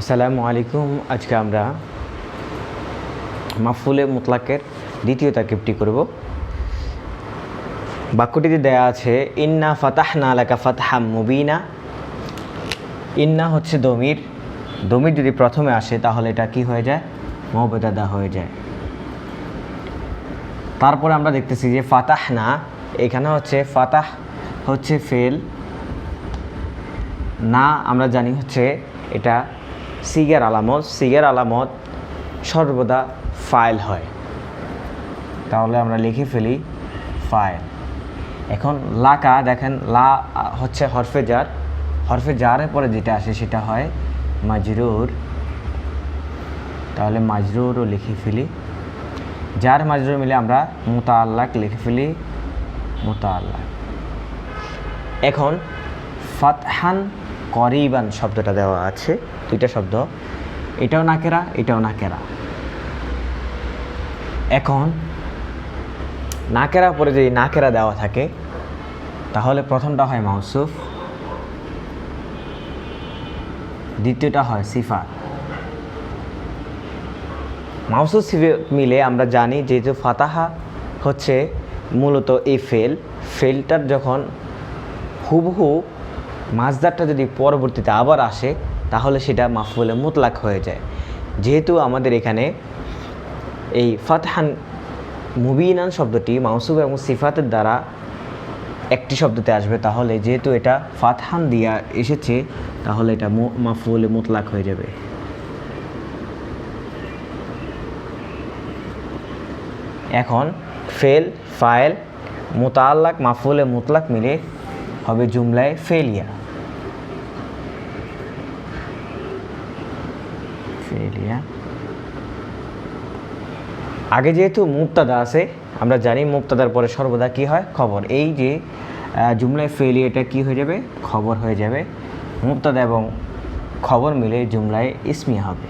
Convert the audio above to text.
আসসালামু আলাইকুম। আজকে আমরা মাফুলে মুতলাকের দ্বিতীয় তাকিবটি করব। বাক্যটিতে দেয়া আছে, ইন্না ফাতাহনা আলাকা ফাতহাম মুবিনা। ইন্না হচ্ছে দমির। দমির যদি প্রথমে আসে, তাহলে এটা কি হয়ে যায়? মহবেদাদা হয়ে যায়। তারপরে আমরা দেখতেছি যে ফাতাহ না এখানে হচ্ছে ফাতাহ হচ্ছে ফেল। না, আমরা জানি হচ্ছে এটা সিগের আলামত সিগের আলামত সর্বদা ফাইল হয়। তাহলে আমরা লিখে ফেলি ফাইল এখন লাকা দেখেন, লা হচ্ছে হরফে জার হরফে জারের পরে যেটা আসে সেটা হয় মাজরুর। তাহলে মাজরুরও লিখে ফেলি। যার মাজরুর মিলে আমরা মোতা আল্লাহ লিখে ফেলি। মোতা আল্লাহ এখন ফাতহান করিবান শব্দটা দেওয়া আছে। দুইটা শব্দ। এটাও নাকেরা এটাও নাকেরা। এখন নাকেরা পরে যদি নাকেরা দেওয়া থাকে, তাহলে প্রথমটা হয় মাউসুফ দ্বিতীয়টা হয় সিফা মাউসুফ সিফে মিলে আমরা জানি যেহেতু ফাতাহা হচ্ছে মূলত এই ফেল। ফেলটার যখন হুবহু মাজদারটা যদি পরবর্তীতে আবার আসে, তাহলে সেটা মাফুলে মুতলাক হয়ে যায়। যেহেতু আমাদের এখানে এই ফাতহান মুবিনান শব্দটি মাউসুব এবং সিফাতের দ্বারা একটি শব্দতে আসবে, তাহলে যেহেতু এটা ফাতহান দিয়া এসেছে, তাহলে এটা মাফুলে মুতলাক হয়ে যাবে। এখন ফেল, ফাইল মোতাল্লাক মাফুলে মুতলাক মিলে হবে জুমলায় ফেলিয়া ফেলিয়া আগে যেহেতু মুক্তাদা আছে, আমরা জানি মুক্তাদার পরে সর্বদা কি হয়? খবর। এই যে জুমলায় ফেলি এটা কি হয়ে যাবে? খবর হয়ে যাবে মুক্তাদা এবং খবর মিলে জুমলায় ইসমিয়া হবে।